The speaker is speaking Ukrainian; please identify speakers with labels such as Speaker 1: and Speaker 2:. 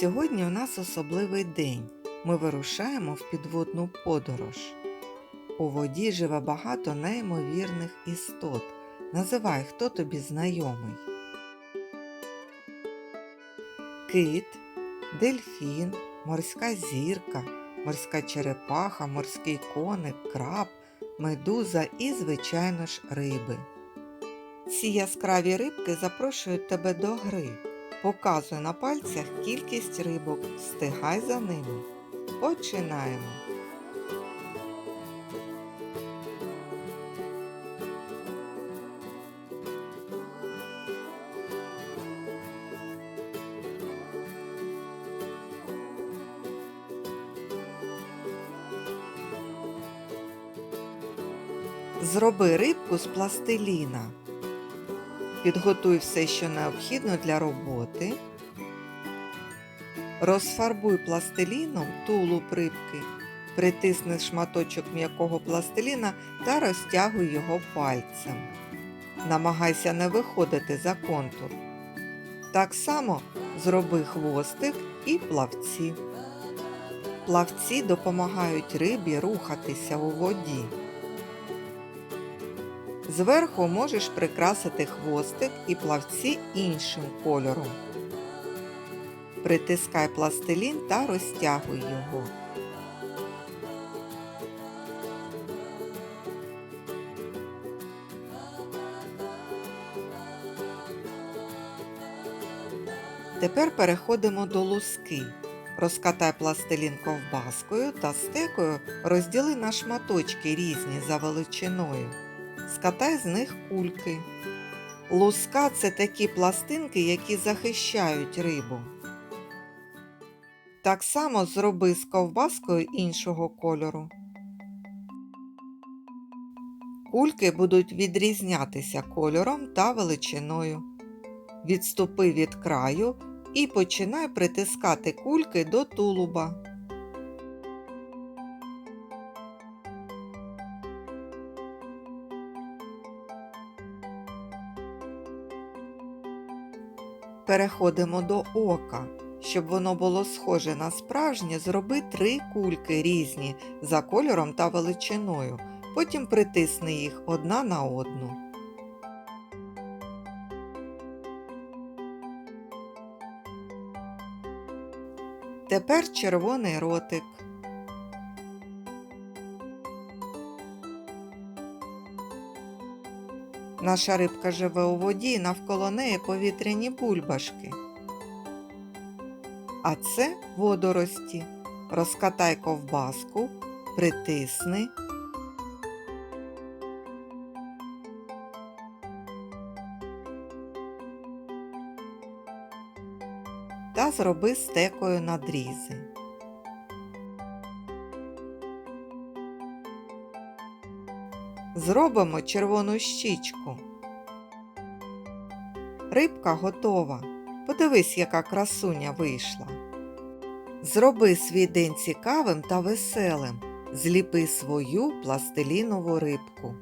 Speaker 1: Сьогодні у нас особливий день. Ми вирушаємо в підводну подорож. У воді живе багато неймовірних істот. Називай, хто тобі знайомий. Кит, дельфін, морська зірка, морська черепаха, морський коник, краб, медуза і, звичайно ж, риби. Ці яскраві рибки запрошують тебе до гри. Показуй на пальцях кількість рибок, встигай за ними. Починаємо. Зроби рибку з пластиліна. Підготуй все, що необхідно для роботи. Розфарбуй пластиліном тулуб рибки. Притисни шматочок м'якого пластиліна та розтягуй його пальцем. Намагайся не виходити за контур. Так само зроби хвостик і плавці. Плавці допомагають рибі рухатися у воді. Зверху можеш прикрасити хвостик і плавці іншим кольором. Притискай пластилін та розтягуй його. Тепер переходимо до луски. Розкатай пластилін ковбаскою та стекою розділи на шматочки різні за величиною. Скатай з них кульки. Луска це такі пластинки, які захищають рибу. Так само зроби з ковбаскою іншого кольору. Кульки будуть відрізнятися кольором та величиною. Відступи від краю і починай притискати кульки до тулуба. Переходимо до ока. Щоб воно було схоже на справжнє, зроби три кульки різні за кольором та величиною. Потім притисни їх одна на одну. Тепер червоний ротик. Наша рибка живе у воді навколо неї повітряні бульбашки. А це водорості. Розкатай ковбаску, притисни. Та зроби стекою надрізи. Зробимо червону щічку. Рибка готова. Подивись, яка красуня вийшла. Зроби свій день цікавим та веселим. Зліпи свою пластилінову рибку.